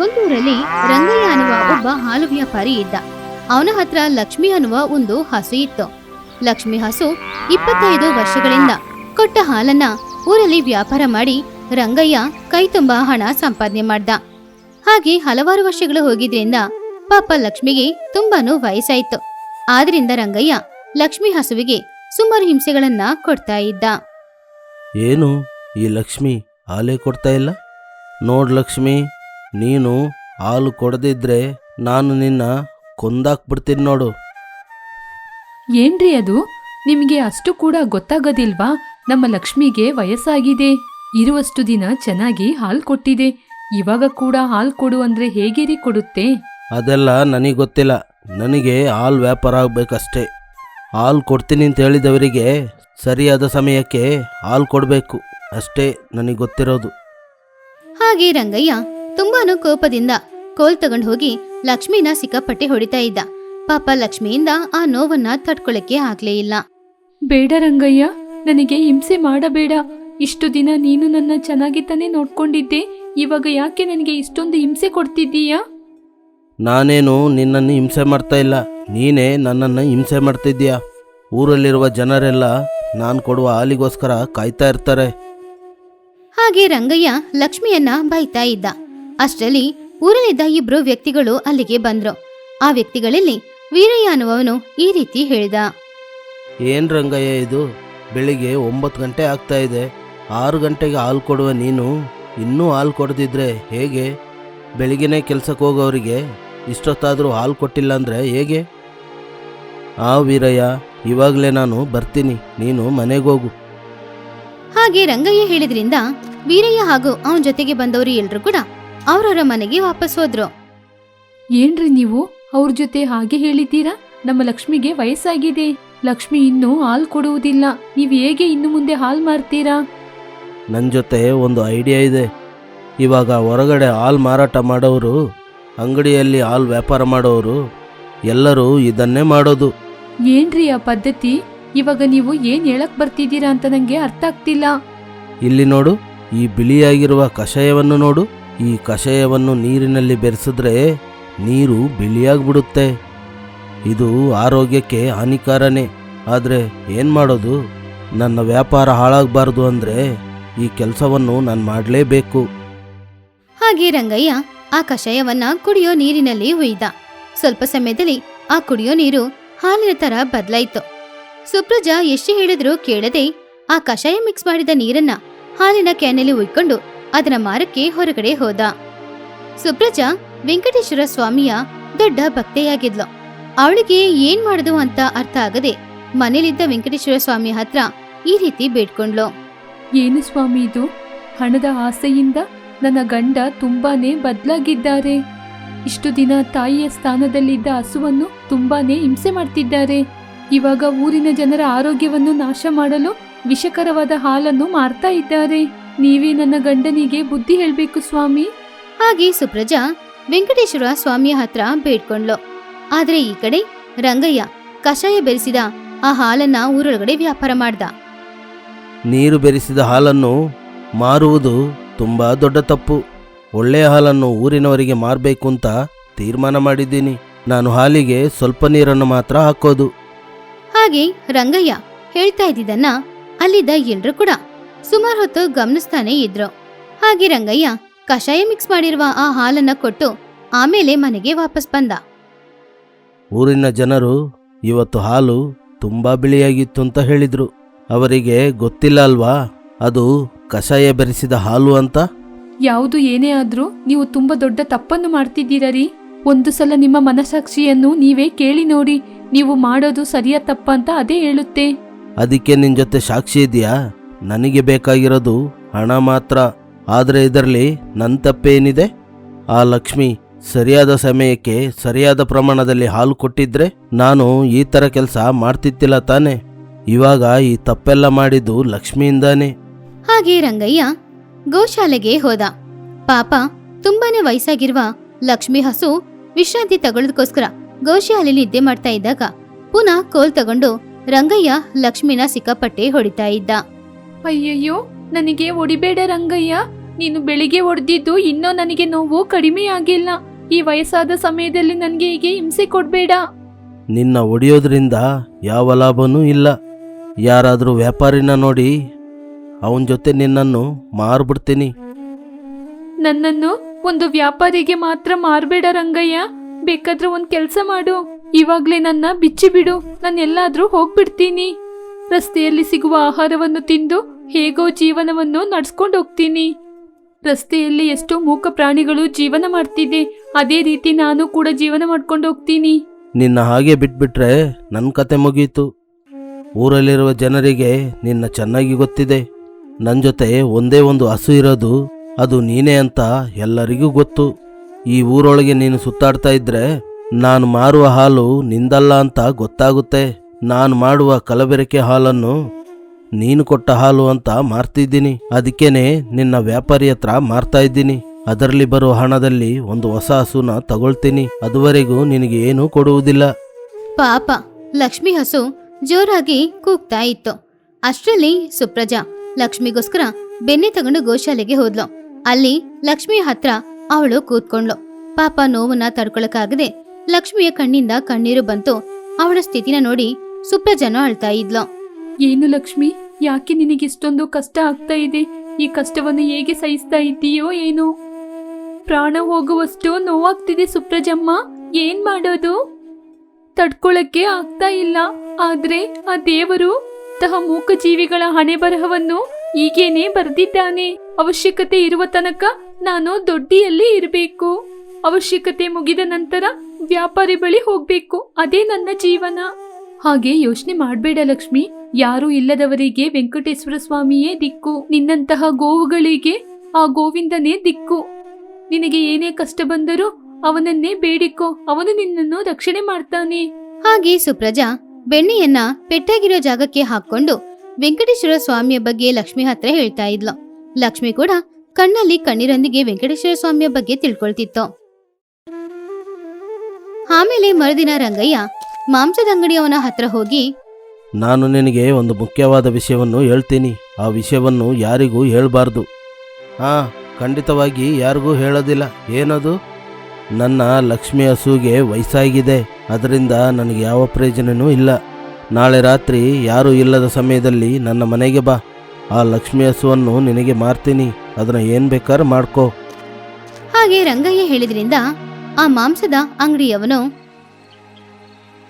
ಒಂದೂರಲ್ಲಿ ರಂಗಯ್ಯ ಅನ್ನುವ ಒಬ್ಬ ಹಾಲು ವ್ಯಾಪಾರಿ ಇದ್ದ. ಅವನ ಹತ್ರ ಲಕ್ಷ್ಮಿ ಅನ್ನುವ ಒಂದು ಹಸು ಇತ್ತು. ಲಕ್ಷ್ಮಿ ಹಸು ಇಪ್ಪತ್ತೈದು ವರ್ಷಗಳಿಂದ ಕೊಟ್ಟ ಹಾಲನ್ನ ಊರಲ್ಲಿ ವ್ಯಾಪಾರ ಮಾಡಿ ರಂಗಯ್ಯ ಕೈ ತುಂಬಾ ಹಣ ಸಂಪಾದನೆ ಮಾಡ್ದ. ಹಾಗೆ ಹಲವಾರು ವರ್ಷಗಳು ಹೋಗಿದ್ರಿಂದ ಪಾಪ ಲಕ್ಷ್ಮಿಗೆ ತುಂಬಾನು ವಯಸ್ಸಾಯ್ತು. ಆದ್ರಿಂದ ರಂಗಯ್ಯ ಲಕ್ಷ್ಮಿ ಹಸುವಿಗೆ ಸುಮಾರು ಹಿಂಸೆಗಳನ್ನ ಕೊಡ್ತಾ ಇದ್ದ. ಏನು ಈ ಲಕ್ಷ್ಮಿ ಹಾಲೇ ಕೊಡ್ತಾ ಇಲ್ಲ? ನೋಡ್ ಲಕ್ಷ್ಮಿ. ನೀನು ಹಾಲು ಕೊಡದಿದ್ರೆ ನಾನು ನಿನ್ನ ಕೊಂದಾಕ್ಬಿಡ್ತೀನಿ ನೋಡು. ಏನ್ರಿ ಅದು? ನಿಮಗೆ ಅಷ್ಟು ಕೂಡ ಗೊತ್ತಾಗೋದಿಲ್ವಾ? ನಮ್ಮ ಲಕ್ಷ್ಮಿಗೆ ವಯಸ್ಸಾಗಿದೆ. ಇರುವಷ್ಟು ದಿನ ಚೆನ್ನಾಗಿ ಹಾಲು ಕೊಟ್ಟಿದೆ. ಇವಾಗ ಕೂಡ ಹಾಲು ಕೊಡು ಅಂದ್ರೆ ಹೇಗೆ ರೀ ಕೊಡುತ್ತೆ? ಅದೆಲ್ಲ ನನಗೆ ಗೊತ್ತಿಲ್ಲ. ನನಗೆ ಹಾಲು ವ್ಯಾಪಾರ ಆಗಬೇಕಷ್ಟೇ. ಹಾಲು ಕೊಡ್ತೀನಿ ಅಂತ ಹೇಳಿದವರಿಗೆ ಸರಿಯಾದ ಸಮಯಕ್ಕೆ ಹಾಲು ಕೊಡಬೇಕು. ಅಷ್ಟೇ ನನಗೆ ಗೊತ್ತಿರೋದು. ಹಾಗೆ ರಂಗಯ್ಯ ತುಂಬಾನು ಕೋಪದಿಂದ ಕೋಲ್ ತಗೊಂಡು ಹೋಗಿ ಲಕ್ಷ್ಮಿನ ಸಿಕ್ಕಾಪಟ್ಟೆ ಹೊಡಿತಾ ಇದ್ದ. ಪಾಪ ಲಕ್ಷ್ಮಿಯಿಂದ ಆ ನೋವನ್ನ ತಡ್ಕೊಳಕ್ಕೆ ಆಗ್ಲೇ ಇಲ್ಲ. ಬೇಡ ರಂಗಯ್ಯ ನನಗೆ ಹಿಂಸೆ ಮಾಡಬೇಡ. ಇಷ್ಟು ದಿನ ನೀನು ನನ್ನ ಚೆನ್ನಾಗಿ ತಾನೇ ನೋಡ್ಕೊಂಡಿದ್ದೆ. ಇವಾಗ ಯಾಕೆ ನನಗೆ ಇಷ್ಟೊಂದು ಹಿಂಸೆ ಕೊಡ್ತಿದ್ದೀಯಾ? ನಾನೇನು ನಿನ್ನನ್ನು ಹಿಂಸೆ ಮಾಡ್ತಾ ಇಲ್ಲ. ನೀನೇ ನನ್ನನ್ನು ಹಿಂಸೆ ಮಾಡ್ತಿದ್ದೀಯಾ? ಊರಲ್ಲಿರುವ ಜನರೆಲ್ಲ ನಾನು ಕೊಡುವ ಹಾಲಿಗೋಸ್ಕರ ಕಾಯ್ತಾ ಇರ್ತಾರೆ. ಹಾಗೆ ರಂಗಯ್ಯ ಲಕ್ಷ್ಮಿಯನ್ನ ಬೈತಾ ಇದ್ದ. ಅಷ್ಟರಲ್ಲಿ ಊರಲ್ಲಿದ್ದ ಇಬ್ರು ವ್ಯಕ್ತಿಗಳು ಅಲ್ಲಿಗೆ ಬಂದ್ರು. ಆ ವ್ಯಕ್ತಿಗಳಲ್ಲಿ ವೀರಯ್ಯ ಅನ್ನುವವನು ಈ ರೀತಿ ಹೇಳಿದ. ಏನ್ ರಂಗಯ್ಯ ಇದು? ಬೆಳಿಗ್ಗೆ ಒಂಬತ್ತು ಗಂಟೆ ಆಗ್ತಾ ಇದೆ. ಆರು ಗಂಟೆಗೆ ಹಾಲು ಕೊಡುವ ನೀನು? ಇನ್ನೂ ಹಾಲು ಕೊಡದಿದ್ರೆ ಹೇಗೆ? ಬೆಳಿಗ್ಗೆನೇ ಕೆಲ್ಸಕ್ಕೆ ಹೋಗೋರಿಗೆ ಇಷ್ಟೊತ್ತಾದರೂ ಹಾಲು ಕೊಟ್ಟಿಲ್ಲ ಅಂದರೆ ಹೇಗೆ? ಆ ವೀರಯ್ಯ ಇವಾಗಲೇ ನಾನು ಬರ್ತೀನಿ. ನೀನು ಮನೆಗೆ ಹೋಗು. ಹಾಗೆ ರಂಗಯ್ಯ ಹೇಳಿದ್ರಿಂದ ವೀರಯ್ಯ ಹಾಗೂ ಅವನ ಜೊತೆಗೆ ಬಂದವರು ಎಲ್ಲರೂ ಕೂಡ ಅವ್ರವ್ರ ಮನೆಗೆ ವಾಪಸ್ ಹೋದ್ರು. ಏನ್ರಿ ನೀವು? ಅವ್ರ ಜೊತೆ ಹಾಗೆ ಹೇಳಿದ್ದೀರಾ? ನಮ್ಮ ಲಕ್ಷ್ಮಿಗೆ ವಯಸ್ಸಾಗಿದೆ. ಲಕ್ಷ್ಮಿ ಇನ್ನು ಹಾಲು ಕೊಡುವುದಿಲ್ಲ. ನೀವು ಹೇಗೆ ಇನ್ನು ಮುಂದೆ ಹಾಲು ಮಾರ್ತೀರಾ? ನನ್ನ ಜೊತೆ ಒಂದು ಐಡಿಯಾ ಇದೆ. ಇವಾಗ ಹೊರಗಡೆ ಹಾಲು ಮಾರಾಟ ಮಾಡೋರು ಅಂಗಡಿಯಲ್ಲಿ ಹಾಲು ವ್ಯಾಪಾರ ಮಾಡೋರು ಎಲ್ಲರೂ ಇದನ್ನೇ ಮಾಡೋದು. ಏನ್ರಿ ಆ ಪದ್ಧತಿ? ಇವಾಗ ನೀವು ಏನ್ ಹೇಳಕ್ ಬರ್ತಿದ್ದೀರಾ ಅಂತ ನಂಗೆ ಅರ್ಥ ಆಗ್ತಿಲ್ಲ. ಇಲ್ಲಿ ನೋಡು ಈ ಬಿಳಿಯಾಗಿರುವ ಕಷಾಯವನ್ನು ನೋಡು. ಈ ಕಷಾಯವನ್ನು ನೀರಿನಲ್ಲಿ ಬೆರೆಸಿದ್ರೆ ನೀರು ಬಿಳಿಯಾಗ್ಬಿಡುತ್ತೆ. ಇದು ಆರೋಗ್ಯಕ್ಕೆ ಹಾನಿಕಾರನೇ. ಆದರೆ ಏನು ಮಾಡೋದು? ನನ್ನ ವ್ಯಾಪಾರ ಹಾಳಾಗಬಾರ್ದು ಅಂದರೆ ಈ ಕೆಲಸವನ್ನು ನಾನು ಮಾಡಲೇಬೇಕು. ಹಾಗೆ ರಂಗಯ್ಯ, ಆ ಕಷಾಯವನ್ನ ಕುಡಿಯೋ ನೀರಿನಲ್ಲಿ ಹುಯ್ದ. ಸ್ವಲ್ಪ ಸಮಯದಲ್ಲಿ ಆ ಕುಡಿಯೋ ನೀರು ಹಾಲಿನ ತರ ಬದಲಾಯಿತು. ಸುಪ್ರಜಾ ಎಷ್ಟು ಹೇಳಿದ್ರೂ ಕೇಳದೆ ಆ ಕಷಾಯ ಮಿಕ್ಸ್ ಮಾಡಿದ ನೀರನ್ನ ಹಾಲಿನ ಕ್ಯಾನಲ್ಲಿ ಉಯ್ಕೊಂಡು ಅದರ ಮಾರಕ್ಕೆ ಹೊರಗಡೆ ಹೋದ. ಸುಪ್ರಜಾ ವೆಂಕಟೇಶ್ವರ ಸ್ವಾಮಿಯ ದೊಡ್ಡ ಭಕ್ತೆಯಾಗಿದ್ಲು. ಅವಳಿಗೆ ಏನ್ ಮಾಡುದು ಅಂತ ಅರ್ಥ ಆಗದೆ ಮನೇಲಿದ್ದ ವೆಂಕಟೇಶ್ವರ ಸ್ವಾಮಿ ಹತ್ರ ಈ ರೀತಿ ಬೇಡ್ಕೊಂಡ್ಲು ಏನು ಸ್ವಾಮಿ ಇದು? ಹಣದ ಆಸೆಯಿಂದ ನನ್ನ ಗಂಡ ತುಂಬಾನೇ ಬದಲಾಗಿದ್ದಾರೆ. ಇಷ್ಟು ದಿನ ತಾಯಿಯ ಸ್ಥಾನದಲ್ಲಿದ್ದ ಹಸುವನ್ನು ತುಂಬಾನೇ ಹಿಂಸೆ ಮಾಡ್ತಿದ್ದಾರೆ. ಇವಾಗ ಊರಿನ ಜನರ ಆರೋಗ್ಯವನ್ನು ನಾಶ ಮಾಡಲು ವಿಷಕರವಾದ ಹಾಲನ್ನು ಮಾರ್ತಾ ಇದ್ದಾರೆ. ನೀವೇ ನನ್ನ ಗಂಡನಿಗೆ ಬುದ್ಧಿ ಹೇಳ್ಬೇಕು ಸ್ವಾಮಿ? ಹಾಗೆ ಸುಪ್ರಜಾ ವೆಂಕಟೇಶ್ವರ ಸ್ವಾಮಿಯ ಹತ್ರ ಬೇಡ್ಕೊಂಡ್ಲು ಆದ್ರೆ ಈ ಕಡೆ ರಂಗಯ್ಯ ಕಷಾಯ ಬೆರೆಸಿದ ಆ ಹಾಲನ್ನ ಊರೊಳಗಡೆ ವ್ಯಾಪಾರ ಮಾಡ್ದ. ನೀರು ಬೆರೆಸಿದ ಹಾಲನ್ನು ಮಾರುವುದು ತುಂಬಾ ದೊಡ್ಡ ತಪ್ಪು. ಒಳ್ಳೆಯ ಹಾಲನ್ನು ಊರಿನವರಿಗೆ ಮಾರಬೇಕು ಅಂತ ತೀರ್ಮಾನ ಮಾಡಿದ್ದೀನಿ. ನಾನು ಹಾಲಿಗೆ ಸ್ವಲ್ಪ ನೀರನ್ನು ಮಾತ್ರ ಹಾಕೋದು. ಹಾಗೆ ರಂಗಯ್ಯ ಹೇಳ್ತಾ ಇದ್ದಿದ್ದನ್ನ ಅಲ್ಲಿದ್ದ ಎಲ್ರು ಕೂಡ ಸುಮಾರು ಹೊತ್ತು ಗಮನಿಸ್ತಾನೆ ಇದ್ರು. ಹಾಗೆ ರಂಗಯ್ಯ ಕಷಾಯ ಮಿಕ್ಸ್ ಮಾಡಿರುವ ಆ ಹಾಲನ್ನ ಕೊಟ್ಟು ಆಮೇಲೆ ಮನೆಗೆ ವಾಪಸ್ ಬಂದ. ಊರಿನ ಜನರು ಇವತ್ತು ಹಾಲು ತುಂಬಾ ಬಿಳಿಯಾಗಿತ್ತು ಅಂತ ಹೇಳಿದ್ರು. ಅವರಿಗೆ ಗೊತ್ತಿಲ್ಲ ಅಲ್ವಾ? ಅದು ಕಷಾಯ ಬೆರೆಸಿದ ಹಾಲು ಅಂತ? ಯಾವುದು ಏನೇ ಆದ್ರೂ ನೀವು ತುಂಬಾ ದೊಡ್ಡ ತಪ್ಪನ್ನು ಮಾಡ್ತಿದ್ದೀರಾ ರೀ. ಒಂದು ಸಲ ನಿಮ್ಮ ಮನಸಾಕ್ಷಿಯನ್ನು ನೀವೇ ಕೇಳಿ ನೋಡಿ ನೀವು ಮಾಡೋದು ಸರಿಯ ತಪ್ಪ ಅಂತ ಅದೇ ಹೇಳುತ್ತೆ. ಅದಕ್ಕೆ ನಿನ್ ಜೊತೆ ಸಾಕ್ಷಿ ಇದೆಯಾ? ನನಗೆ ಬೇಕಾಗಿರೋದು ಹಣ ಮಾತ್ರ. ಆದರೆ ಇದರಲ್ಲಿ ನನ್ನ ತಪ್ಪೇನಿದೆ? ಆ ಲಕ್ಷ್ಮಿ ಸರಿಯಾದ ಸಮಯಕ್ಕೆ ಸರಿಯಾದ ಪ್ರಮಾಣದಲ್ಲಿ ಹಾಲು ಕೊಟ್ಟಿದ್ರೆ ನಾನು ಈ ಥರ ಕೆಲಸ ಮಾಡ್ತಿದ್ದಿಲ್ಲ ತಾನೆ. ಇವಾಗ ಈ ತಪ್ಪೆಲ್ಲ ಮಾಡಿದ್ದು ಲಕ್ಷ್ಮಿಯಿಂದಾನೆ. ಹಾಗೆ ರಂಗಯ್ಯ ಗೋಶಾಲೆಗೆ ಹೋದ. ಪಾಪ ತುಂಬಾನೇ ವಯಸ್ಸಾಗಿರುವ ಲಕ್ಷ್ಮಿ ಹಸು ವಿಶ್ರಾಂತಿ ತಗೊಳ್ಳೋದಕ್ಕೋಸ್ಕರ ಗೋಶಾಲೆ ನಿದ್ದೆ ಮಾಡ್ತಾ ಇದ್ದಾಗ ಪುನಃ ಕೋಲ್ ತಗೊಂಡು ರಂಗಯ್ಯ ಲಕ್ಷ್ಮಿನ ಸಿಕ್ಕಾಪಟ್ಟೆ ಹೊಡಿತಾ ಇದ್ದ. ಅಯ್ಯಯ್ಯೋ ನನಗೆ ಒಡಿಬೇಡ ರಂಗಯ್ಯ. ನೀನು ಬೆಳಿಗ್ಗೆ ಒಡೆದಿದ್ದು ಇನ್ನೂ ನನಗೆ ನೋವು ಕಡಿಮೆ ಆಗಿಲ್ಲ. ಈ ವಯಸ್ಸಾದ ಸಮಯದಲ್ಲಿ ನನಗೆ ಹೀಗೆ ಹಿಂಸೆ ಕೊಡಬೇಡ. ನಿನ್ನ ಒಡೆಯೋದ್ರಿಂದ ಯಾವ ಲಾಭನೂ ಇಲ್ಲ. ಯಾರಾದರೂ ವ್ಯಾಪಾರಿನ ನೋಡಿ ಅವನ ಜೊತೆ ನಿನ್ನನ್ನು ಮಾರ್ಬಿಡ್ತೀನಿ. ನನ್ನನ್ನು ಒಂದು ವ್ಯಾಪಾರಿಗೆ ಮಾತ್ರ ಮಾರಬೇಡ ರಂಗಯ್ಯ. ಬೇಕಾದ್ರೆ ಒಂದು ಕೆಲಸ ಮಾಡು. ಇವಾಗ್ಲೇ ನನ್ನ ಬಿಚ್ಚಿ ಬಿಡು ನಾನು ಎಲ್ಲಾದ್ರೂ ಹೋಗ್ಬಿಡ್ತೀನಿ. ರಸ್ತೆಯಲ್ಲಿ ಸಿಗುವ ಆಹಾರವನ್ನು ತಿಂದು ಹೇಗೋ ಜೀವನವನ್ನು ನಡ್ಸ್ಕೊಂಡು ಹೋಗ್ತೀನಿ. ರಸ್ತೆಯಲ್ಲಿ ಎಷ್ಟೋ ಮೂಕ ಪ್ರಾಣಿಗಳು ಜೀವನ ಮಾಡ್ತಿದೆ. ಅದೇ ರೀತಿ ನಾನು ಕೂಡ ಜೀವನ ಮಾಡ್ಕೊಂಡು ಹೋಗ್ತೀನಿ. ನಿನ್ನ ಹಾಗೆ ಬಿಟ್ಬಿಟ್ರೆ ನನ್ನ ಕತೆ ಮುಗೀತು. ಊರಲ್ಲಿರುವ ಜನರಿಗೆ ನಿನ್ನ ಚೆನ್ನಾಗಿ ಗೊತ್ತಿದೆ. ನನ್ನ ಜೊತೆ ಒಂದೇ ಒಂದು ಹಸು ಇರೋದು ಅದು ನೀನೇ ಅಂತ ಎಲ್ಲರಿಗೂ ಗೊತ್ತು. ಈ ಊರೊಳಗೆ ನೀನು ಸುತ್ತಾಡ್ತಾ ಇದ್ರೆ ನಾನು ಮಾರುವ ಹಾಲು ನಿಂದಲ್ಲ ಅಂತ ಗೊತ್ತಾಗುತ್ತೆ. ನಾನು ಮಾಡುವ ಕಲಬೆರಕೆ ಹಾಲನ್ನು ನೀನು ಕೊಟ್ಟ ಹಾಲು ಅಂತ ಮಾರ್ತಿದ್ದೀನಿ. ಅದಕ್ಕೇನೆ ನಿನ್ನ ವ್ಯಾಪಾರಿ ಹತ್ರ ಮಾರ್ತಾ ಇದ್ದೀನಿ. ಅದರಲ್ಲಿ ಬರುವ ಹಣದಲ್ಲಿ ಒಂದು ಹೊಸ ಹಸುನ ತಗೊಳ್ತೀನಿ. ಅದುವರೆಗೂ ನಿನಗೆ ಏನೂ ಕೊಡುವುದಿಲ್ಲ. ಪಾಪ, ಲಕ್ಷ್ಮಿ ಹಸು ಜೋರಾಗಿ ಕೂಗ್ತಾ ಇತ್ತು. ಅಷ್ಟರಲ್ಲಿ ಸುಪ್ರಜಾ ಲಕ್ಷ್ಮಿಗೋಸ್ಕರ ಬೆನ್ನೆ ತಗೊಂಡು ಗೋಶಾಲೆಗೆ ಹೋದ್ಲು. ಅಲ್ಲಿ ಲಕ್ಷ್ಮಿ ಹತ್ರ ಅವಳು ಕೂತ್ಕೊಂಡ್ಲು ಪಾಪ ನೋವನ್ನ ತಡ್ಕೊಳಕಾಗದೆ ಲಕ್ಷ್ಮಿಯ ಕಣ್ಣಿಂದ ಕಣ್ಣೀರು ಬಂತು. ಅವಳ ಸ್ಥಿತಿನ ನೋಡಿ ಸುಪ್ರಜಾನು ಅಳ್ತಾ ಇದ್ಲು. ಏನು ಲಕ್ಷ್ಮಿ? ಯಾಕೆ ನಿನಗಿಷ್ಟೊಂದು ಕಷ್ಟ ಆಗ್ತಾ ಇದೆ? ಈ ಕಷ್ಟವನ್ನು ಹೇಗೆ ಸಹಿಸ್ತಾ ಇದ್ದೀಯೋ ಏನು? ಪ್ರಾಣ ಹೋಗುವಷ್ಟು ನೋವಾಗ್ತಿದೆ ಸುಪ್ರಜಮ್ಮ. ಏನ್ ಮಾಡೋದು? ತಡ್ಕೊಳಕ್ಕೆ ಆಗ್ತಾ ಇಲ್ಲ. ಆದ್ರೆ ಆ ದೇವರು ತಹ ಮೂಕ ಜೀವಿಗಳ ಹಣೆ ಬರಹವನ್ನು ಈಗೇನೆ ಬರೆದಿದ್ದಾನೆ. ಅವಶ್ಯಕತೆ ಇರುವ ತನಕ ನಾನು ದೊಡ್ಡಿಯಲ್ಲಿ ಇರಬೇಕು. ಅವಶ್ಯಕತೆ ಮುಗಿದ ನಂತರ ವ್ಯಾಪಾರಿ ಬಳಿ ಹೋಗ್ಬೇಕು. ಅದೇ ನನ್ನ ಜೀವನ. ಹಾಗೆ ಯೋಚನೆ ಮಾಡಬೇಡ ಲಕ್ಷ್ಮಿ. ಯಾರೂ ಇಲ್ಲದವರಿಗೆ ವೆಂಕಟೇಶ್ವರ ಸ್ವಾಮಿಯೇ ದಿಕ್ಕು, ನಿನ್ನಂತಹ ಗೋವುಗಳಿಗೆ ಆ ಗೋವಿಂದನೇ ದಿಕ್ಕು. ನಿನಗೆ ಏನೇ ಕಷ್ಟ ಬಂದರೂ ಅವನನ್ನೇ ಬೇಡಿಕೋ, ಅವನು ನಿನ್ನನ್ನು ರಕ್ಷಣೆ ಮಾಡ್ತಾನೆ. ಹಾಗೆ ಸುಪ್ರಜಾ ಬೆಣ್ಣೆಯನ್ನ ಪೆಟ್ಟಾಗಿರೋ ಜಾಗಕ್ಕೆ ಹಾಕೊಂಡು ವೆಂಕಟೇಶ್ವರ ಸ್ವಾಮಿಯ ಬಗ್ಗೆ ಲಕ್ಷ್ಮಿ ಹತ್ರ ಹೇಳ್ತಾ ಇದ್ಲು. ಲಕ್ಷ್ಮಿ ಕೂಡ ಕಣ್ಣಲ್ಲಿ ಕಣ್ಣೀರೊಂದಿಗೆ ವೆಂಕಟೇಶ್ವರ ಸ್ವಾಮಿಯ ಬಗ್ಗೆ ತಿಳ್ಕೊಳ್ತಿತ್ತು. ಆಮೇಲೆ ಮರುದಿನ ರಂಗಯ್ಯ ಮಾಂಸದ ಅಂಗಡಿಯವನ ಹತ್ರ ಹೋಗಿ ನಾನು ನಿನಗೆ ಒಂದು ಮುಖ್ಯವಾದ ವಿಷಯವನ್ನು ಹೇಳ್ತೀನಿ. ಆ ವಿಷಯವನ್ನು ಯಾರಿಗೂ ಹೇಳಬಾರ್ದು. ಹಾಂ, ಖಂಡಿತವಾಗಿ ಯಾರಿಗೂ ಹೇಳೋದಿಲ್ಲ. ಏನದು? ನನ್ನ ಲಕ್ಷ್ಮಿ ಹಸುಗೆ ವಯಸ್ಸಾಗಿದೆ. ಅದರಿಂದ ನನಗೆ ಯಾವ ಪ್ರಯೋಜನವೂ ಇಲ್ಲ. ನಾಳೆ ರಾತ್ರಿ ಯಾರೂ ಇಲ್ಲದ ಸಮಯದಲ್ಲಿ ನನ್ನ ಮನೆಗೆ ಬಾ. ಆ ಲಕ್ಷ್ಮಿ ಹಸುವನ್ನು ನಿನಗೆ ಮಾರ್ತೀನಿ. ಅದನ್ನ ಏನು ಬೇಕಾದ್ರೆ ಮಾಡ್ಕೋ. ಹಾಗೆ ರಂಗಯ್ಯ ಹೇಳಿದ್ರಿಂದ ಆ ಮಾಂಸದ ಅಂಗಡಿಯವನು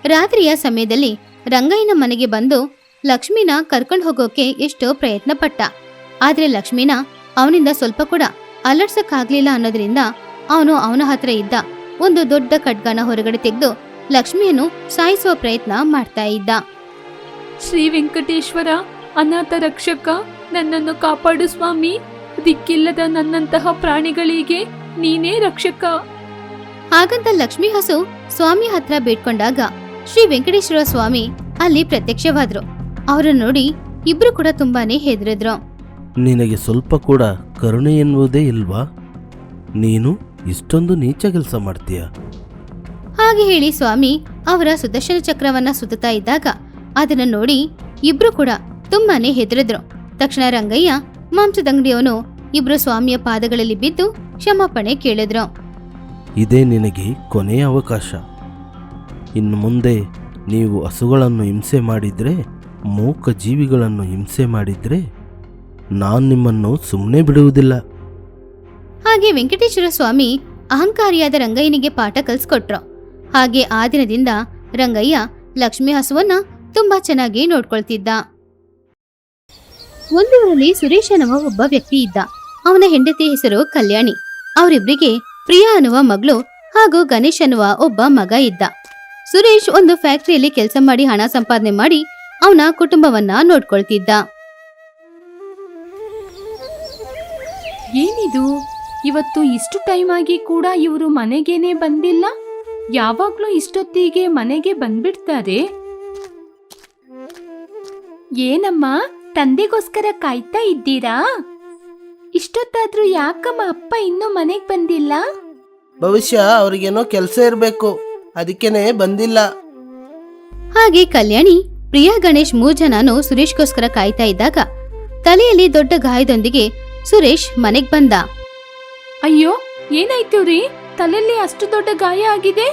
ರಾತ್ರಿಯ ಸಮಯದಲ್ಲಿ ರಂಗಯ್ಯನ ಮನೆಗೆ ಬಂದು ಲಕ್ಷ್ಮೀನ ಕರ್ಕೊಂಡು ಹೋಗೋಕೆ ಎಷ್ಟೋ ಪ್ರಯತ್ನ ಪಟ್ಟ ಆದ್ರೆ ಲಕ್ಷ್ಮಿನ ಅವನಿಂದ ಸ್ವಲ್ಪ ಕೂಡ ಅಲರ್ಸಕ್ಕಾಗ್ಲಿಲ್ಲ ಅನ್ನೋದ್ರಿಂದ ಅವನು ಅವನ ಹತ್ರ ಇದ್ದ ಒಂದು ದೊಡ್ಡ ಖಡ್ಗನ ಹೊರಗಡೆ ತೆಗೆದು ಲಕ್ಷ್ಮಿಯನ್ನು ಸಾಯಿಸುವ ಪ್ರಯತ್ನ ಮಾಡ್ತಾ ಇದ್ದ. ಶ್ರೀ ವೆಂಕಟೇಶ್ವರ ಅನಾಥ ರಕ್ಷಕ ನನ್ನನ್ನು ಕಾಪಾಡು ಸ್ವಾಮಿ. ದಿಕ್ಕಿಲ್ಲದ ನನ್ನಂತಹ ಪ್ರಾಣಿಗಳಿಗೆ ನೀನೇ ರಕ್ಷಕ. ಹಾಗಂತ ಲಕ್ಷ್ಮಿ ಹಸು ಸ್ವಾಮಿ ಹತ್ರ ಬೇಡ್ಕೊಂಡಾಗ ಶ್ರೀ ವೆಂಕಟೇಶ್ವರ ಸ್ವಾಮಿ ಅಲ್ಲಿ ಪ್ರತ್ಯಕ್ಷವಾದ್ರು. ಅವರನ್ನು ನೋಡಿ ಇಬ್ರು ಕೂಡ ತುಂಬಾನೇ ಹೆದರಿದ್ರು. ನಿನಗೆ ಸ್ವಲ್ಪ ಕೂಡ ಕರುಣೆ ಎನ್ನುವುದೇ ಇಲ್ವಾ? ನೀನು ಇಷ್ಟೊಂದು ನೀಚ ಕೆಲಸ ಮಾಡ್ತೀಯ? ಹಾಗೆ ಹೇಳಿ ಸ್ವಾಮಿ ಅವರ ಸುದರ್ಶನ ಚಕ್ರವನ್ನ ಸುತ್ತಾ ಇದ್ದಾಗ ಅದನ್ನ ನೋಡಿ ಇಬ್ರು ಕೂಡ ತುಂಬಾನೇ ಹೆದರಿದ್ರು. ತಕ್ಷಣ ರಂಗಯ್ಯ ಮಾಂಸದಂಗಡಿಯವನು ಇಬ್ರು ಸ್ವಾಮಿಯ ಪಾದಗಳಲ್ಲಿ ಬಿದ್ದು ಕ್ಷಮಾಪಣೆ ಕೇಳಿದ್ರು. ಇದೇ ನಿನಗೆ ಕೊನೆಯ ಅವಕಾಶ. ಇನ್ನು ಮುಂದೆ ನೀವು ಹಸುಗಳನ್ನು ಹಿಂಸೆ ಮಾಡಿದರೆ, ಮೂಕ ಜೀವಿಗಳನ್ನು ಹಿಂಸೆ ಮಾಡಿದರೆ, ನಾನು ನಿಮ್ಮನ್ನು ಸುಮ್ಮನೆ ಬಿಡುವುದಿಲ್ಲ. ಹಾಗೆ ವೆಂಕಟೇಶ್ವರ ಸ್ವಾಮಿ ಅಹಂಕಾರಿಯಾದ ರಂಗಯ್ಯನಿಗೆ ಪಾಠ ಕಲಿಸ್ಕೊಟ್ರು. ಹಾಗೆ ಆ ದಿನದಿಂದ ರಂಗಯ್ಯ ಲಕ್ಷ್ಮಿ ಹಸುವನ್ನ ತುಂಬಾ ಚೆನ್ನಾಗಿ ನೋಡ್ಕೊಳ್ತಿದ್ದ. ಒಂದೂರಲ್ಲಿ ಸುರೇಶ್ ಅನ್ನುವ ಒಬ್ಬ ವ್ಯಕ್ತಿ ಇದ್ದ. ಅವನ ಹೆಂಡತಿ ಹೆಸರು ಕಲ್ಯಾಣಿ. ಅವರಿಬ್ಬರಿಗೆ ಪ್ರಿಯಾ ಅನ್ನುವ ಮಗಳು ಹಾಗೂ ಗಣೇಶ್ ಅನ್ನುವ ಒಬ್ಬ ಮಗ ಇದ್ದ. ಸುರೇಶ್ ಒಂದು ಫ್ಯಾಕ್ಟರಿಯಲ್ಲಿ ಕೆಲಸ ಮಾಡಿ ಹಣ ಸಂಪಾದನೆ ಮಾಡಿ ಅವನ ಕುಟುಂಬವನ್ನ ನೋಡ್ಕೊಳ್ತಿದ್ದ. ಏನಿದು? ಇವತ್ತು ಇಷ್ಟು ಟೈಮ್ ಆಗಿ ಕೂಡ ಇವರು ಮನೆಗೇನೆ ಬಂದಿಲ್ಲ? ಯಾವಾಗ್ಲೂ ಇಷ್ಟೊತ್ತಿಗೆ ಮನೆಗೆ ಬಂದ್ಬಿಡ್ತಾರೆ? ಏನಮ್ಮ ತಂದೆಗೋಸ್ಕರ ಕಾಯ್ತಾ ಇದ್ದೀರಾ? ಇಷ್ಟೊತ್ತಾದ್ರೂ ಯಾಕಮ್ಮ ಅಪ್ಪ ಇನ್ನೂ ಮನೆಗೆ ಬಂದಿಲ್ಲ? ಭವಿಷ್ಯ ಅವ್ರಿಗೇನೋ ಕೆಲಸ ಇರಬೇಕು. ಅದಕ್ಕೇನೆ ಬಂದಿಲ್ಲ. ಹಾಗೆ ಕಲ್ಯಾಣಿ ಪ್ರಿಯಾ ಗಣೇಶ್ ಮೂರ್ ಜನನು ಸುರೇಶ್ಗೋಸ್ಕರ ಕಾಯ್ತಾ ಇದ್ದಾಗ ತಲೆಯಲ್ಲಿ ದೊಡ್ಡ ಗಾಯದೊಂದಿಗೆ ಸುರೇಶ್ ಮನೆಗ್ ಬಂದ. ಅಯ್ಯೋ ಏನಾಯ್ತು ರೀ? ತಲೆಯಲ್ಲಿ ಅಷ್ಟು ದೊಡ್ಡ ಗಾಯ ಆಗಿದೆ?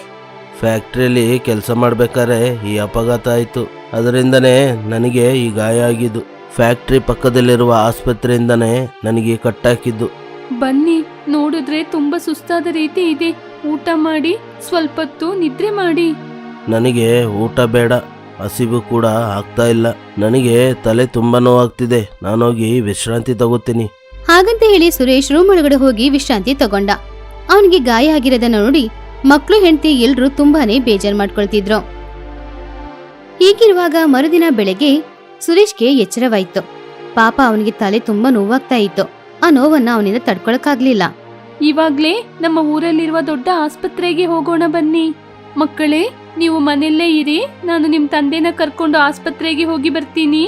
ಫ್ಯಾಕ್ಟ್ರಿಯಲ್ಲಿ ಕೆಲಸ ಮಾಡ್ಬೇಕಾದ್ರೆ ಈ ಅಪಘಾತ ಆಯಿತು. ಅದರಿಂದನೇ ನನಗೆ ಈ ಗಾಯ ಆಗಿದ್ದು. ಫ್ಯಾಕ್ಟ್ರಿ ಪಕ್ಕದಲ್ಲಿರುವ ಆಸ್ಪತ್ರೆಯಿಂದನೇ ನನಗೆ ಕಟ್ಟಾಕಿದ್ದು ಬನ್ನಿ ನೋಡಿದ್ರೆ ತುಂಬಾ ಸುಸ್ತಾದ ರೀತಿ ಇದೆ. ಊಟ ಮಾಡಿ ಸ್ವಲ್ಪ ಹೊತ್ತು ನಿದ್ರೆ ಮಾಡಿ. ನನಗೆ ಊಟ ಬೇಡ ಹಸಿವು ಕೂಡ ಆಗ್ತಾ ಇಲ್ಲ. ನನಗೆ ತಲೆ ತುಂಬಾ ನೋವಾಗ್ತಿದೆ. ನಾನೋಗಿ ವಿಶ್ರಾಂತಿ ತಗೋತೀನಿ. ಹಾಗಂತ ಹೇಳಿ ಸುರೇಶ್ ರೂಮ್ ಒಳಗಡೆ ಹೋಗಿ ವಿಶ್ರಾಂತಿ ತಗೊಂಡ. ಅವನಿಗೆ ಗಾಯ ಆಗಿರೋದನ್ನ ನೋಡಿ ಮಕ್ಕಳು ಹೆಂಡತಿ ಎಲ್ರೂ ತುಂಬಾನೇ ಬೇಜಾರ್ ಮಾಡ್ಕೊಳ್ತಿದ್ರು. ಹೀಗಿರುವಾಗ ಮರುದಿನ ಬೆಳಗ್ಗೆ ಸುರೇಶ್ಗೆ ಎಚ್ಚರವಾಯ್ತು. ಪಾಪ ಅವನಿಗೆ ತಲೆ ತುಂಬಾ ನೋವಾಗ್ತಾ ಇತ್ತು. ಆ ನೋವನ್ನ ಅವನಿಂದ ತಡ್ಕೊಳಕ್ಕಾಗ್ಲಿಲ್ಲ. ಇವಾಗ್ಲೇ ನಮ್ಮ ಊರಲ್ಲಿರುವ ದೊಡ್ಡ ಆಸ್ಪತ್ರೆಗೆ ಹೋಗೋಣ ಬನ್ನಿ. ಮಕ್ಕಳೇ ನೀವು ಮನೆಯಲ್ಲೇ ಇರಿ. ನಾನು ನಿಮ್ ತಂದೆನ ಕರ್ಕೊಂಡು ಆಸ್ಪತ್ರೆಗೆ ಹೋಗಿ ಬರ್ತೀನಿ.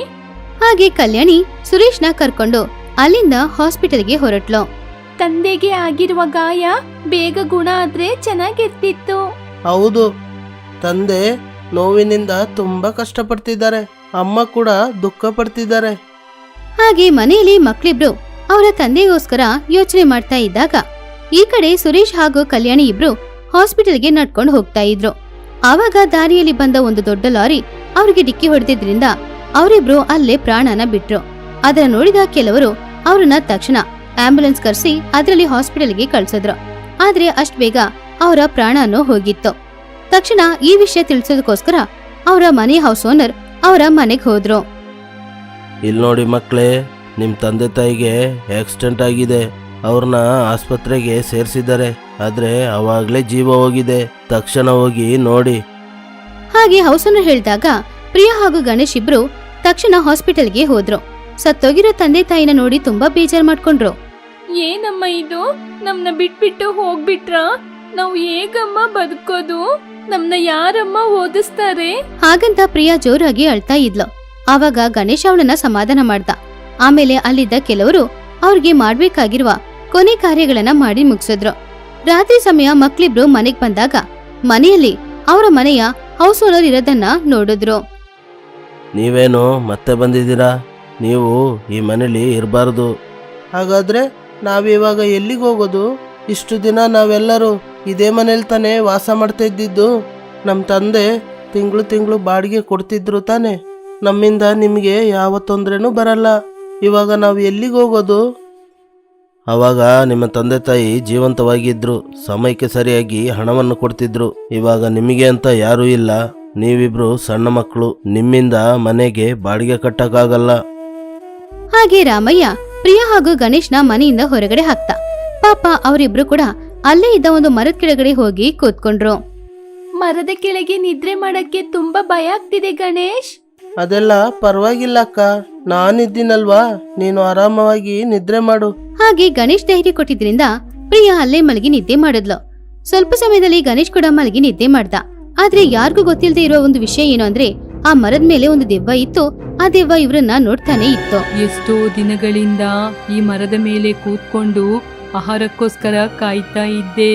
ಹಾಗೆ ಕಲ್ಯಾಣಿ ಸುರೇಶ್ನ ಕರ್ಕೊಂಡು ಅಲ್ಲಿಂದ ಹಾಸ್ಪಿಟಲ್ಗೆ ಹೊರಟ್ಲು. ತಂದೆಗೆ ಆಗಿರುವ ಗಾಯ ಬೇಗ ಗುಣ ಆದ್ರೆ ಚೆನ್ನಾಗಿರ್ತಿತ್ತು. ಹೌದು. ತಂದೆ ನೋವಿನಿಂದ ತುಂಬ ಕಷ್ಟಪಡ್ತಿದ್ದಾರೆ. ಅಮ್ಮ ಕೂಡ ದುಃಖ ಪಡ್ತಿದ್ದಾರೆ ಹಾಗೆ ಮನೆಯಲ್ಲಿ ಮಕ್ಳಿಬ್ರು ಅವರ ತಂದೆಗೋಸ್ಕರ ಯೋಚನೆ ಮಾಡ್ತಾ ಇದ್ದಾಗ ಈ ಕಡೆ ಸುರೇಶ್ ಹಾಗೂ ಕಲ್ಯಾಣಿ ಇಬ್ರು ಹಾಸ್ಪಿಟಲ್ಗೆ ನಡ್ಕೊಂಡು ಹೋಗ್ತಾ ಇದ್ರು. ಆವಾಗ ದಾರಿಯಲ್ಲಿ ಬಂದ ಒಂದು ದೊಡ್ಡ ಲಾರಿ ಅವ್ರಿಗೆ ಡಿಕ್ಕಿ ಹೊಡೆದಿದ್ರಿಂದ ಅವರಿಬ್ರು ಅಲ್ಲೇ ಪ್ರಾಣನ ಬಿಟ್ರು. ಅದನ್ನ ನೋಡಿದ ಕೆಲವರು ಅವ್ರನ್ನ ತಕ್ಷಣ ಆಂಬ್ಯುಲೆನ್ಸ್ ಕರೆಸಿ ಅದರಲ್ಲಿ ಹಾಸ್ಪಿಟಲ್ಗೆ ಕಳ್ಸಿದ್ರು. ಆದ್ರೆ ಅಷ್ಟ್ ಬೇಗ ಅವರ ಪ್ರಾಣನೂ ಹೋಗಿತ್ತು. ತಕ್ಷಣ ಈ ವಿಷಯ ತಿಳಿಸೋದಕ್ಕೋಸ್ಕರ ಅವರ ಮನೆ ಹೌಸ್ ಓನರ್ ಅವರ ಮನೆಗೆ ಹೋದ್ರು. ಇಲ್ಲಿ ನೋಡಿ ಮಕ್ಕಳೇ ನಿಮ್ಮ ತಂದೆ ತಾಯಿಗೆ ಆಕ್ಸಿಡೆಂಟ್ ಆಗಿದೆ. ಅವ್ರನ್ನ ಆಸ್ಪತ್ರೆಗೆ ಸೇರಿಸಿದ್ದಾರೆ. ಆದರೆ ಅವಾಗಲೇ ಜೀವ ಹೋಗಿದೆ. ತಕ್ಷಣ ಹೋಗಿ ನೋಡಿ. ಹಾಗೆ ಹೌಸನ್ನು ಹೇಳಿದಾಗ ಪ್ರಿಯಾ ಹಾಗೂ ಗಣೇಶ್ ಇಬ್ರು ತಕ್ಷಣ ಹಾಸ್ಪಿಟಲ್ಗೆ ಹೋದ್ರು. ಸತ್ತೋಗಿರೋ ತಂದೆ ತಾಯಿನ ನೋಡಿ ತುಂಬಾ ಬೇಜಾರ್ ಮಾಡ್ಕೊಂಡ್ರು. ಏನಮ್ಮ ಇದು? ನಮ್ನ ಬಿಟ್ಬಿಟ್ಟು ಹೋಗ್ಬಿಟ್ರ? ನಾವು ಹೇಗಮ್ಮ ಬದುಕೋದು? ನಮ್ನ ಯಾರಮ್ಮ ಓದಿಸ್ತಾರೆ? ಹಾಗಂತ ಪ್ರಿಯಾ ಜೋರಾಗಿ ಅಳ್ತಾ ಇದ್ಲು. ಆವಾಗ ಗಣೇಶ್ ಅವಳನ್ನ ಸಮಾಧಾನ ಮಾಡ್ದ. ಆಮೇಲೆ ಅಲ್ಲಿದ್ದ ಕೆಲವರು ಅವ್ರಿಗೆ ಮಾಡ್ಬೇಕಾಗಿರುವ ಕೊನೆ ಕಾರ್ಯಗಳನ್ನ ಮಾಡಿ ಮುಗಿಸಿದ್ರು. ರಾತ್ರಿ ಸಮಯ ಮಕ್ಳಿಬ್ರು ಮನೆಗ್ ಬಂದಾಗ ಮನೆಯಲ್ಲಿ ಅವರ ಮನೆಯ ಹೌಸ್ ಓನರ್ ಇರೋದನ್ನ ನೋಡಿದ್ರು. ನೀವೇನು ಮತ್ತೆ ಬಂದಿದ್ದೀರಾ? ನೀವು ಈ ಮನೇಲಿ ಇರಬಾರ್ದು. ಹಾಗಾದ್ರೆ ನಾವಿವಾಗ ಎಲ್ಲಿಗೆ ಹೋಗೋದು? ಇಷ್ಟು ದಿನ ನಾವೆಲ್ಲರೂ ಇದೇ ಮನೇಲಿ ತಾನೇ ವಾಸ ಮಾಡ್ತಾ ಇದ್ದಿದ್ದು. ನಮ್ಮ ತಂದೆ ತಿಂಗಳು ತಿಂಗಳು ಬಾಡಿಗೆ ಕೊಡ್ತಿದ್ರು ತಾನೆ. ನಮ್ಮಿಂದ ನಿಮಗೆ ಯಾವ ತೊಂದರೆನೂ ಬರಲ್ಲ. ಇವಾಗ ನಾವು ಎಲ್ಲಿಗೆ ಹೋಗೋದು? ಅವಾಗ ನಿಮ್ಮ ತಂದೆ ತಾಯಿ ಜೀವಂತವಾಗಿದ್ರು ಸಮಯಕ್ಕೆ ಸರಿಯಾಗಿ ಹಣವನ್ನು ಕೊಡ್ತಿದ್ರು. ಇವಾಗ ನಿಮಗೆ ಅಂತ ಯಾರೂ ಇಲ್ಲ. ನೀವಿಬ್ರು ಸಣ್ಣ ಮಕ್ಕಳು. ನಿಮ್ಮಿಂದ ಮನೆಗೆ ಬಾಡಿಗೆ ಕಟ್ಟಕ್ಕಾಗಲ್ಲ. ಹಾಗೆ ರಾಮಯ್ಯ ಪ್ರಿಯಾ ಹಾಗೂ ಗಣೇಶ್ನ ಮನೆಯಿಂದ ಹೊರಗಡೆ ಹಾಕ್ತ. ಪಾಪ ಅವರಿಬ್ರು ಕೂಡ ಅಲ್ಲೇ ಇದ್ದ ಒಂದು ಮರದ ಕೆಳಗಡೆ ಹೋಗಿ ಕೂತ್ಕೊಂಡ್ರು. ಮರದ ಕೆಳಗೆ ನಿದ್ರೆ ಮಾಡಕ್ಕೆ ತುಂಬಾ ಭಯ ಆಗ್ತಿದೆ ಗಣೇಶ್. ಅದೆಲ್ಲ ಪರವಾಗಿಲ್ಲ ಅಕ್ಕ ನಾನಿದ್ದೀನಲ್ವಾ? ನೀನು ಆರಾಮವಾಗಿ ನಿದ್ರೆ ಮಾಡು. ಹಾಗೆ ಗಣೇಶ್ ಧೈರ್ಯ ಕೊಟ್ಟಿದ್ರಿಂದ ಪ್ರಿಯಾ ಅಲ್ಲೇ ಮಲಗಿ ನಿದ್ದೆ ಮಾಡಿದ್ಲು. ಸ್ವಲ್ಪ ಸಮಯದಲ್ಲಿ ಗಣೇಶ್ ಕೂಡ ಮಲಗಿ ನಿದ್ದೆ ಮಾಡ್ದ. ಆದ್ರೆ ಯಾರಿಗೂ ಗೊತ್ತಿಲ್ಲದೆ ಇರೋ ಒಂದು ವಿಷಯ ಏನು ಅಂದ್ರೆ ಆ ಮರದ ಮೇಲೆ ಒಂದು ದೆವ್ವ ಇತ್ತು. ಆ ದೆವ್ವ ಇವ್ರನ್ನ ನೋಡ್ತಾನೆ ಇತ್ತು. ಎಷ್ಟೋ ದಿನಗಳಿಂದ ಈ ಮರದ ಮೇಲೆ ಕೂತ್ಕೊಂಡು ಆಹಾರಕ್ಕೋಸ್ಕರ ಕಾಯ್ತಾ ಇದ್ದೆ.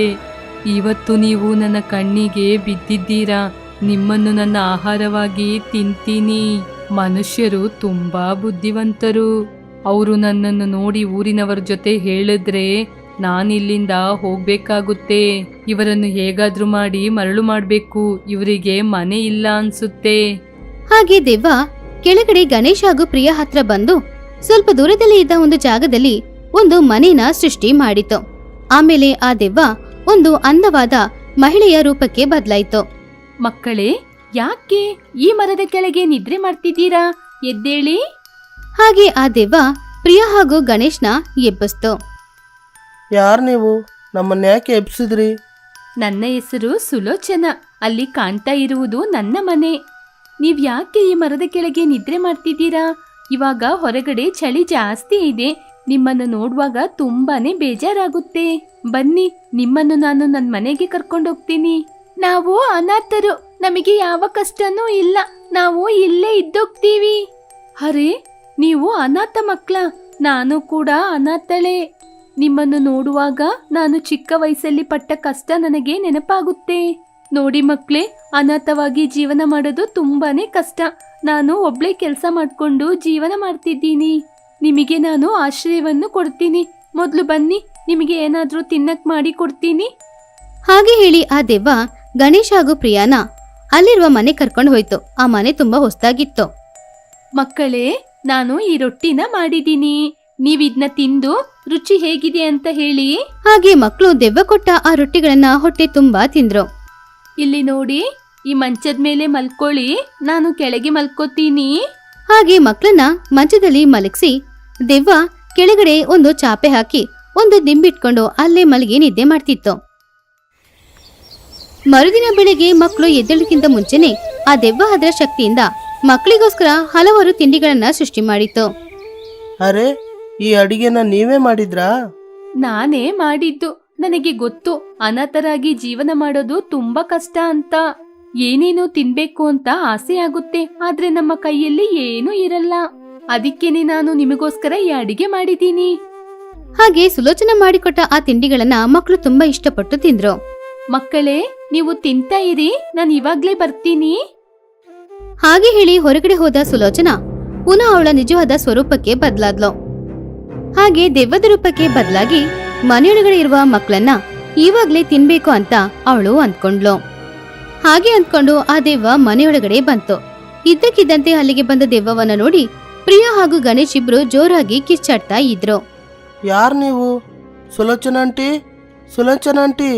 ಇವತ್ತು ನೀವು ನನ್ನ ಕಣ್ಣಿಗೆ ಬಿದ್ದಿದ್ದೀರಾ? ನಿಮ್ಮನ್ನು ನನ್ನ ಆಹಾರವಾಗಿ ತಿಂತೀನಿ. ಮನುಷ್ಯರು ತುಂಬಾ ಬುದ್ಧಿವಂತರು. ಅವರು ನನ್ನನ್ನು ನೋಡಿ ಊರಿನವರ ಜೊತೆ ಹೇಳಿದ್ರೆ ನಾನಿಲ್ಲಿಂದ ಹೋಗ್ಬೇಕಾಗುತ್ತೆ. ಇವರನ್ನು ಹೇಗಾದ್ರೂ ಮಾಡಿ ಮರಳು ಮಾಡ್ಬೇಕು. ಇವರಿಗೆ ಮನೆ ಇಲ್ಲ ಅನ್ಸುತ್ತೆ. ಹಾಗೆ ದೆವ್ವ, ಕೆಳಗಡೆ ಗಣೇಶ್ ಹಾಗೂ ಪ್ರಿಯ ಹತ್ರ ಬಂದು ಸ್ವಲ್ಪ ದೂರದಲ್ಲಿ ಇದ್ದ ಒಂದು ಜಾಗದಲ್ಲಿ ಒಂದು ಮನೇನ ಸೃಷ್ಟಿ ಮಾಡಿತು. ಆಮೇಲೆ ಆ ದೆವ್ವ ಒಂದು ಅಂದವಾದ ಮಹಿಳೆಯ ರೂಪಕ್ಕೆ ಬದಲಾಯಿತು. ಮಕ್ಕಳೇ ಯಾಕೆ ಈ ಮರದ ಕೆಳಗೆ ನಿದ್ರೆ ಮಾಡ್ತಿದ್ದೀರಾ? ಎದ್ದೇಳಿ. ಹಾಗೆ ಆ ದೆವ್ವ ಪ್ರಿಯ ಹಾಗೂ ಗಣೇಶ್ನ ಎಬ್ಬಿಸ್ತು. ಯಾರು ನೀವು? ನಮ್ಮನ್ನ ಯಾಕೆ ಎಬ್ಸಿದ್ರಿ ನನ್ನ ಹೆಸರು ಸುಲೋಚನ. ಅಲ್ಲಿ ಕಾಣ್ತಾ ಇರುವುದು ನನ್ನ ಮನೆ. ನೀವ್ ಯಾಕೆ ಈ ಮರದ ಕೆಳಗೆ ನಿದ್ರೆ ಮಾಡ್ತಿದ್ದೀರಾ? ಇವಾಗ ಹೊರಗಡೆ ಚಳಿ ಜಾಸ್ತಿ ಇದೆ. ನಿಮ್ಮನ್ನು ನೋಡುವಾಗ ತುಂಬಾನೇ ಬೇಜಾರಾಗುತ್ತೆ. ಬನ್ನಿ ನಿಮ್ಮನ್ನು ನಾನು ನನ್ನ ಮನೆಗೆ ಕರ್ಕೊಂಡೋಗ್ತೀನಿ. ನಾವು ಅನಾಥರು. ನಮಗೆ ಯಾವ ಕಷ್ಟನೂ ಇಲ್ಲ. ನಾವು ಇಲ್ಲೇ ಇದ್ದೋಗ್ತೀವಿ. ಅರೆ, ನೀವು ಅನಾಥ ಮಕ್ಕಳ. ನಾನು ಕೂಡ ಅನಾಥಳೆ. ನಿಮ್ಮನ್ನು ನೋಡುವಾಗ ನಾನು ಚಿಕ್ಕ ವಯಸ್ಸಲ್ಲಿ ಪಟ್ಟ ಕಷ್ಟ ನನಗೆ ನೆನಪಾಗುತ್ತೆ. ನೋಡಿ ಮಕ್ಕಳೇ, ಅನಾಥವಾಗಿ ಜೀವನ ಮಾಡೋದು ತುಂಬಾನೇ ಕಷ್ಟ. ನಾನು ಒಬ್ಳೆ ಕೆಲಸ ಮಾಡಿಕೊಂಡು ಜೀವನ ಮಾಡ್ತಿದ್ದೀನಿ. ನಿಮಗೆ ನಾನು ಆಶ್ರಯವನ್ನು ಕೊಡ್ತೀನಿ. ಮೊದಲು ಬನ್ನಿ, ನಿಮಗೆ ಏನಾದರೂ ತಿನ್ನಕ್ ಮಾಡಿ ಕೊಡ್ತೀನಿ. ಹಾಗೆ ಹೇಳಿ ಆ ದೆವ್ವ ಗಣೇಶ್ ಹಾಗೂ ಪ್ರಿಯಾನ ಅಲ್ಲಿರುವ ಮನೆ ಕರ್ಕೊಂಡು ಹೋಯ್ತು. ಆ ಮನೆ ತುಂಬಾ ಹೊಸದಾಗಿತ್ತು. ಮಕ್ಕಳೇ ನಾನು ಈ ರೊಟ್ಟಿನ ಮಾಡಿದ್ದೀನಿ. ನೀವಿದ್ನ ತಿಂದು ರುಚಿ ಹೇಗಿದೆ ಅಂತ ಹೇಳಿ. ಹಾಗೆ ಮಕ್ಕಳು ದೆವ್ವ ಕೊಟ್ಟ ಆ ರೊಟ್ಟಿಗಳನ್ನ ಹೊಟ್ಟೆ ತುಂಬಾ ತಿಂದ್ರು. ಇಲ್ಲಿ ನೋಡಿ ಈ ಮಂಚದ ಮೇಲೆ ಮಲ್ಕೊಳ್ಳಿ ನಾನು ಕೆಳಗೆ ಮಲ್ಕೋತೀನಿ. ಹಾಗೆ ಮಕ್ಕಳನ್ನ ಮಂಚದಲ್ಲಿ ಮಲಗಿಸಿ ದೆವ್ವ ಕೆಳಗಡೆ ಒಂದು ಚಾಪೆ ಹಾಕಿ ಒಂದು ದಿಂಬಿಟ್ಕೊಂಡು ಅಲ್ಲೇ ಮಲಗಿ ನಿದ್ದೆ ಮಾಡ್ತಿತ್ತು. ಮರುದಿನ ಬೆಳಿಗ್ಗೆ ಮಕ್ಕಳು ಎದ್ದೇಳಕ್ಕಿಂತ ಮುಂಚೆನೆ ಆ ದೆವ್ವ ಅದರ ಶಕ್ತಿಯಿಂದ ಮಕ್ಕಳಿಗೋಸ್ಕರ ಹಲವಾರು ತಿಂಡಿಗಳನ್ನ ಸೃಷ್ಟಿ ಮಾಡಿತ್ತು. ಅರೆ ಈ ಅಡಿಗೆನ ನೀವೇ ಮಾಡಿದ್ರಾ? ನಾನೇ ಮಾಡಿದ್ದು. ನನಗೆ ಗೊತ್ತು ಅನಾಥರಾಗಿ ಜೀವನ ಮಾಡೋದು ತುಂಬಾ ಕಷ್ಟ ಅಂತ. ಏನೇನು ತಿನ್ಬೇಕು ಅಂತ ಆಸೆ ಆಗುತ್ತೆ ಆದ್ರೆ ನಮ್ಮ ಕೈಯಲ್ಲಿ ಏನೂ ಇರಲ್ಲ. ಅದಕ್ಕೇನೆ ನಾನು ನಿಮಗೋಸ್ಕರ ಈ ಅಡಿಗೆ ಮಾಡಿದ್ದೀನಿ. ಹಾಗೆ ಸುಲೋಚನೆ ಮಾಡಿಕೊಟ್ಟ ಆ ತಿಂಡಿಗಳನ್ನ ಮಕ್ಕಳು ತುಂಬಾ ಇಷ್ಟಪಟ್ಟು ತಿಂದ್ರು. ಮಕ್ಕಳೇ ನೀವು ತಿಂತಾ ಇರಿ ನಾನು ಇವಾಗ್ಲೇ ಬರ್ತೀನಿ. ಹಾಗೆ ಹೇಳಿ ಹೊರಗಡೆ ಹೋದ ಸುಲೋಚನಾ ಪುನಃ ಅವಳ ನಿಜವಾದ ಸ್ವರೂಪಕ್ಕೆ ಬದಲಾದ್ಲು. ಹಾಗೆ ದೆವ್ವದ ರೂಪಕ್ಕೆ ಬದಲಾಗಿ ಮನೆಯೊಳಗಡೆ ಇರುವ ಮಕ್ಕಳನ್ನ ಇವಾಗ್ಲೇ ತಿನ್ಬೇಕು ಅಂತ ಅವಳು ಅಂದ್ಕೊಂಡ್ಲು. ಹಾಗೆ ಅಂದ್ಕೊಂಡು ಆ ದೆವ್ವ ಮನೆಯೊಳಗಡೆ ಬಂತು. ಇದ್ದಕ್ಕಿದ್ದಂತೆ ಅಲ್ಲಿಗೆ ಬಂದ ದೆವ್ವವನ್ನ ನೋಡಿ ಪ್ರಿಯಾ ಹಾಗೂ ಗಣೇಶ್ ಇಬ್ರು ಜೋರಾಗಿ ಕಿಚ್ಚಾಡ್ತಾ ಇದ್ರು. ಯಾರು ನೀವು? ಸುಲೋಚನ ಆಂಟಿ? ಸುಲೋಚನ ಆಂಟಿ?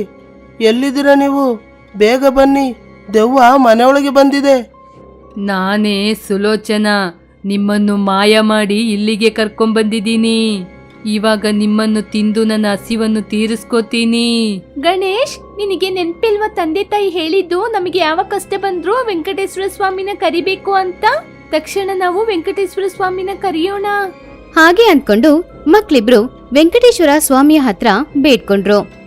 ಎಲ್ಲಿದ್ದೀರಾ ನೀವು? ಬೇಗ ಬನ್ನಿ. ದೆವ್ವ ಮನೆಯೊಳಗೆ ಬಂದಿದೆ. ನಾನೇ ಸುಲೋಚನಾ. ನಿಮ್ಮನ್ನು ಮಾಯ ಮಾಡಿ ಇಲ್ಲಿಗೆ ಕರ್ಕೊಂಬಂದಿದ್ದೀನಿ ಇವಾಗ ನಿಮ್ಮನ್ನು ತಿಂದು ನನ್ನ ಹಸಿವನ್ನು ತೀರಿಸ್ಕೋತೀನಿ. ಗಣೇಶ್ ನಿನಗೆ ನೆನ್ಪಿಲ್ವಾ ತಂದೆ ತಾಯಿ ಹೇಳಿದ್ದು ನಮಗೆ ಯಾವ ಕಷ್ಟ ಬಂದ್ರು ವೆಂಕಟೇಶ್ವರ ಸ್ವಾಮಿನ ಕರಿಬೇಕು ಅಂತ? ತಕ್ಷಣ ನಾವು ವೆಂಕಟೇಶ್ವರ ಸ್ವಾಮಿನ ಕರೆಯೋಣ. ಹಾಗೆ ಅಂದ್ಕೊಂಡು ಮಕ್ಳಿಬ್ರು ವೆಂಕಟೇಶ್ವರ ಸ್ವಾಮಿಯ ಹತ್ರ ಬೇಡ್ಕೊಂಡ್ರು.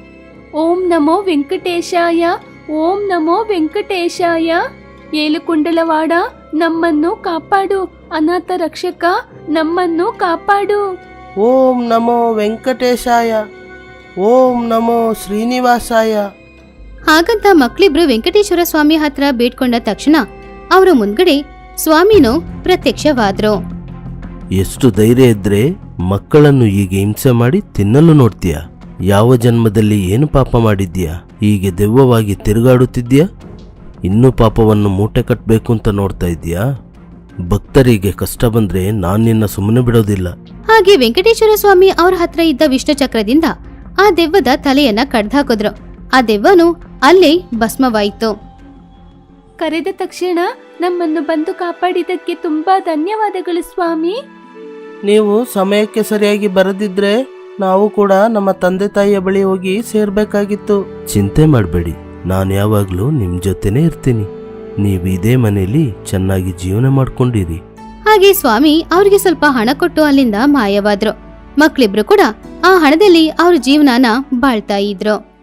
ಓಂ ನಮೋ ವೆಂಕಟೇಶಾಯ ಓಂ ನಮೋ ವೆಂಕಟೇಶಾಯ. ಏಳುಕುಂಡಲವಾಡ ನಮ್ಮನ್ನು ಕಾಪಾಡು. ಅನಾಥ ರಕ್ಷಕ ನಮ್ಮನ್ನು ಕಾಪಾಡು. ಓಂ ನಮೋ ವೆಂಕಟೇಶಾಯ ಓಂ ನಮೋ ಶ್ರೀನಿವಾಸಾಯ. ಹಾಗಂತ ಮಕ್ಕಳಿಬ್ರು ವೆಂಕಟೇಶ್ವರ ಸ್ವಾಮಿ ಹತ್ರ ಬೇಡ್ಕೊಂಡ ತಕ್ಷಣ ಅವರ ಮುಂದ್ಗಡೆ ಸ್ವಾಮಿನೂ ಪ್ರತ್ಯಕ್ಷವಾದ್ರು. ಎಷ್ಟು ಧೈರ್ಯ ಇದ್ರೆ ಮಕ್ಕಳನ್ನು ಹೀಗೆ ಹಿಂಸೆ ಮಾಡಿ ತಿನ್ನಲು ನೋಡ್ತೀಯ? ಯಾವ ಜನ್ಮದಲ್ಲಿ ಏನು ಪಾಪ ಮಾಡಿದ್ಯಾ ಹೀಗೆ ದೆವ್ವವಾಗಿ ತಿರುಗಾಡುತ್ತಿದ್ಯಾ ಇನ್ನೂ ಪಾಪವನ್ನು ಮೂಟೆ ಕಟ್ಟಬೇಕು ಅಂತ ನೋಡ್ತಾ ಇದ್ದೀಯಾ? ಭಕ್ತರಿಗೆ ಕಷ್ಟ ಬಂದ್ರೆ ನಾನು ನಿನ್ನ ಸುಮ್ಮನೆ ಬಿಡೋದಿಲ್ಲ. ಹಾಗೆ ವೆಂಕಟೇಶ್ವರ ಸ್ವಾಮಿ ಅವ್ರ ಹತ್ರ ಇದ್ದ ವಿಷ್ಣು ಚಕ್ರದಿಂದ ಆ ದೆವ್ವದ ತಲೆಯನ್ನ ಕಡ್ದಾಕಿದ್ರು. ಆ ದೆವ್ವನು ಅಲ್ಲೇ ಭಸ್ಮವಾಯಿತು. ಕರೆದ ತಕ್ಷಣ ನಮ್ಮನ್ನು ಬಂದು ಕಾಪಾಡಿದ್ದಕ್ಕೆ ತುಂಬಾ ಧನ್ಯವಾದಗಳು ಸ್ವಾಮಿ. ನೀವು ಸಮಯಕ್ಕೆ ಸರಿಯಾಗಿ ಬರದಿದ್ರೆ ನಾವು ಕೂಡ ನಮ್ಮ ತಂದೆ ತಾಯಿಯ ಬಳಿ ಹೋಗಿ ಸೇರ್ಬೇಕಾಗಿತ್ತು. ಚಿಂತೆ ಮಾಡಬೇಡಿ. ನಾನು ಯಾವಾಗಲೂ ನಿಮ್ಮ ಜೊತೆನೇ ಇರ್ತೀನಿ. ನೀವು ಇದೇ ಮನೆಯಲ್ಲಿ ಚೆನ್ನಾಗಿ ಜೀವನ ಮಾಡ್ಕೊಂಡಿರಿ. ಹಾಗೆ ಸ್ವಾಮಿ ಅವ್ರಿಗೆ ಸ್ವಲ್ಪ ಹಣ ಕೊಟ್ಟು ಅಲ್ಲಿಂದ ಮಾಯವಾದ್ರು. ಮಕ್ಳಿಬ್ರು ಕೂಡ ಆ ಹಣದಲ್ಲಿ ಅವ್ರ ಜೀವನಾನ ಬಾಳ್ತಾ ಇದ್ರು.